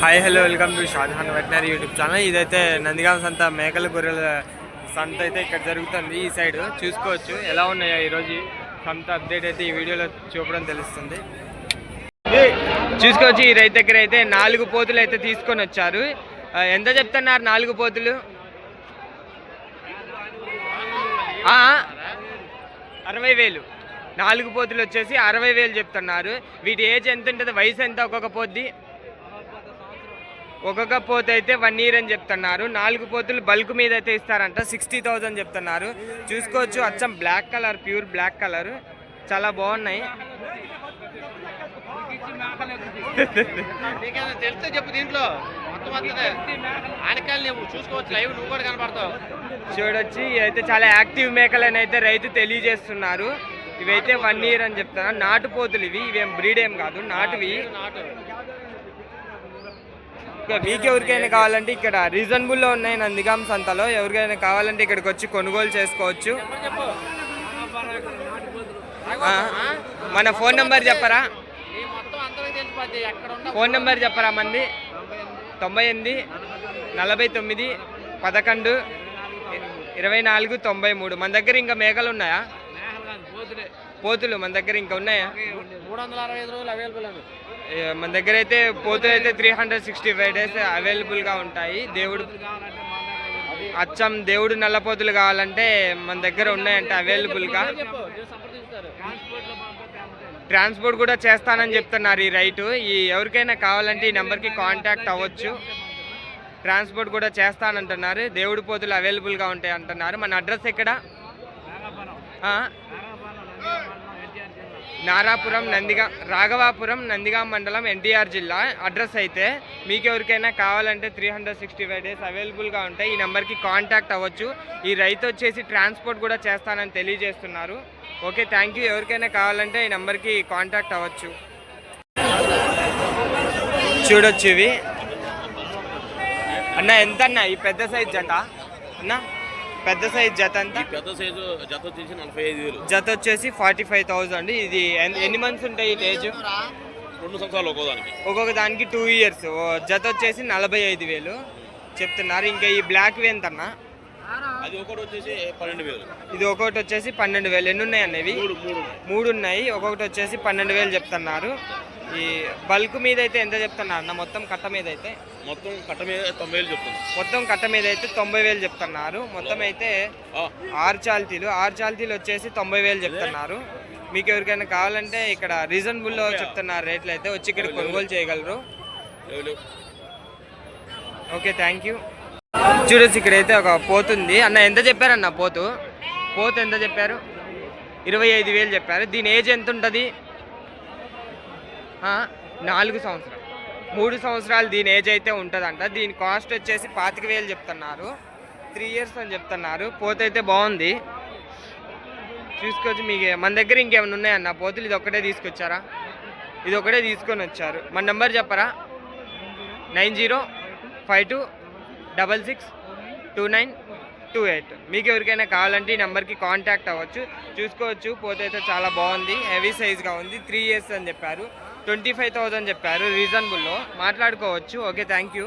Hi hello welcome to Shahjahan veterinary YouTube channel. ఇదైతే నందిగామ సంత మేకల గొర్రెల సంత అయితే ఇక్కడ జరుగుతుంది ఈ సైడ్. చూసుకోవచ్చు ఎలా ఉన్నాయో ఈరోజు సంత అప్డేట్ అయితే ఈ వీడియోలో చూపడం తెలుస్తుంది. చూసుకోవచ్చు ఈ రైతు దగ్గర అయితే నాలుగు పోతులు అయితే తీసుకొని వచ్చారు. ఎంత చెప్తున్నారు నాలుగు పోతులు? అరవై వేలు. నాలుగు పోతులు వచ్చేసి అరవై వేలు చెప్తున్నారు. వీటి ఏజ్ ఎంత ఉంటుంది? వయసు ఎంత? ఒక్కొక్క పోద్ది ఒక్కొక్క పోత అయితే వన్ ఇయర్ అని చెప్తున్నారు. నాలుగు పోతులు బల్క్ మీద అయితే ఇస్తారంట సిక్స్టీ థౌజండ్ చెప్తున్నారు. చూసుకోవచ్చు అచ్చం black colour pure black colour. చాలా బాగున్నాయి. తెలిస్తే చెప్పు దీంట్లో. చూడొచ్చి అయితే చాలా యాక్టివ్ మేకలని అయితే రైతు తెలియజేస్తున్నారు. ఇవైతే వన్ ఇయర్ అని చెప్తున్నారు. నాటు పోతులు ఇవి ఇవేం బ్రీడ్ ఏం కాదు నాటువి. నాటు ఇంకా మీకు ఎవరికైనా కావాలంటే ఇక్కడ రీజనబుల్లో ఉన్నాయి నందిగాం సంతలో. ఎవరికైనా కావాలంటే ఇక్కడికి వచ్చి కొనుగోలు చేసుకోవచ్చు. మన ఫోన్ నెంబర్ చెప్పరా? ఫోన్ నెంబర్ చెప్పరా మంది? తొంభై ఎనిమిది నలభై తొమ్మిది పదకొండు ఇరవై నాలుగు తొంభై మూడు. మన దగ్గర ఇంకా మేకలు ఉన్నాయా? పోతులు. మన దగ్గర ఇంకా ఉన్నాయా? మూడు వందల అరవై ఐదు రోజులు అవైలబుల్ ఏ, మన దగ్గర అయితే పోతులు అయితే three hundred sixty five days అవైలబుల్గా ఉంటాయి. దేవుడు అచ్చం దేవుడు నల్లపోతులు కావాలంటే మన దగ్గర ఉన్నాయంటే అవైలబుల్గా ట్రాన్స్పోర్ట్ కూడా చేస్తానని చెప్తున్నారు ఈ రైటు ఈ ఎవరికైనా కావాలంటే ఈ నెంబర్కి కాంటాక్ట్ అవ్వచ్చు. ట్రాన్స్పోర్ట్ కూడా చేస్తానంటున్నారు. దేవుడి పోతులు అవైలబుల్గా ఉంటాయి అంటున్నారు మన అడ్రస్ ఎక్కడ? నారాపురం నందిగా రాఘవాపురం నందిగాం మండలం ఎన్టీఆర్ జిల్లా. అడ్రస్ అయితే మీకు ఎవరికైనా కావాలంటే three hundred sixty five days అవైలబుల్గా ఉంటాయి. ఈ నెంబర్కి కాంటాక్ట్ అవ్వచ్చు. ఈ రైతు వచ్చేసి ట్రాన్స్పోర్ట్ కూడా చేస్తానని తెలియజేస్తున్నారు. ఓకే థ్యాంక్ యూ ఎవరికైనా కావాలంటే ఈ నెంబర్కి కాంటాక్ట్ అవ్వచ్చు. చూడొచ్చు ఇవి. అన్న ఎంత అన్న ఈ పెద్ద సైజ్ జట అన్న? పెద్ద సైజ్ జత ఈ పెద్ద సైజు జత వచ్చేసి నలభై ఐదు వేలు. జత వచ్చేసి ఫార్టీ ఫైవ్ థౌజండ్ ఇది ఎన్- ఎన్ని మంత్స్ ఉంటాయి ఈ ఏజ్ రెండు సంవత్సరాలు ఒక్కో దానికి ఒక్కొక్క దానికి టూ ఇయర్స్ జత వచ్చేసి నలభై ఐదు వేలు. చెప్తున్నారు. ఇంకా ఈ బ్లాక్ ఎంత అన్న అది ఒకటి వచ్చేసి పన్నెండు వేలు. ఇది ఒక్కొక్కటి వచ్చేసి పన్నెండు వేలు. ఎన్ని ఉన్నాయి అన్నవి మూడు ఉన్నాయి. ఒక్కొక్కటి వచ్చేసి పన్నెండు వేలు చెప్తున్నారు. ఈ బల్క్ మీద అయితే ఎంత చెప్తున్నారు అన్న? మొత్తం కట్ట మీద అయితే? మొత్తం కట్ట మీద తొంభై వేలు చెప్తుంది మొత్తం కట్ట మీద అయితే తొంభై వేలు చెప్తున్నారు. మొత్తం అయితే ఆరు చాల్తీలు. ఆరు చాల్తీలు వచ్చేసి తొంభై వేలు చెప్తున్నారు. మీకు ఎవరికైనా కావాలంటే ఇక్కడ రీజనబుల్లో చెప్తున్నారు రేట్లు అయితే వచ్చి ఇక్కడ కొనుగోలు చేయగలరు. Okay thank you. చూడొచ్చు ఇక్కడైతే ఒక పోతుంది అన్న ఎంత చెప్పారన్న పోతు? పోతు ఎంత చెప్పారు? ఇరవై ఐదు వేలు చెప్పారు. దీని ఏజ్ ఎంత ఉంటుంది? నాలుగు సంవత్సరాలు. మూడు సంవత్సరాలు దీని ఏజ్ అయితే ఉంటుందంట. దీని కాస్ట్ వచ్చేసి పాతిక వేలు చెప్తున్నారు. త్రీ ఇయర్స్ అని చెప్తున్నారు. పోత అయితే బాగుంది. చూసుకోవచ్చు మీకు. మన దగ్గర ఇంకేమైనా ఉన్నాయన్న పోతులు? ఇది ఒక్కటే తీసుకొచ్చారా? ఇది ఒకటే తీసుకొని వచ్చారు. మన నెంబర్ చెప్పరా? Nine zero five two double six two nine two eight. మీకు ఎవరికైనా కావాలంటే ఈ నెంబర్కి కాంటాక్ట్ అవ్వచ్చు. చూసుకోవచ్చు పోతే అయితే చాలా బాగుంది. హెవీ సైజ్గా ఉంది. త్రీ ఇయర్స్ అని చెప్పారు. ట్వంటీ ఫైవ్ థౌజండ్ చెప్పారు. రీజనబుల్లో మాట్లాడుకోవచ్చు. Okay thank you.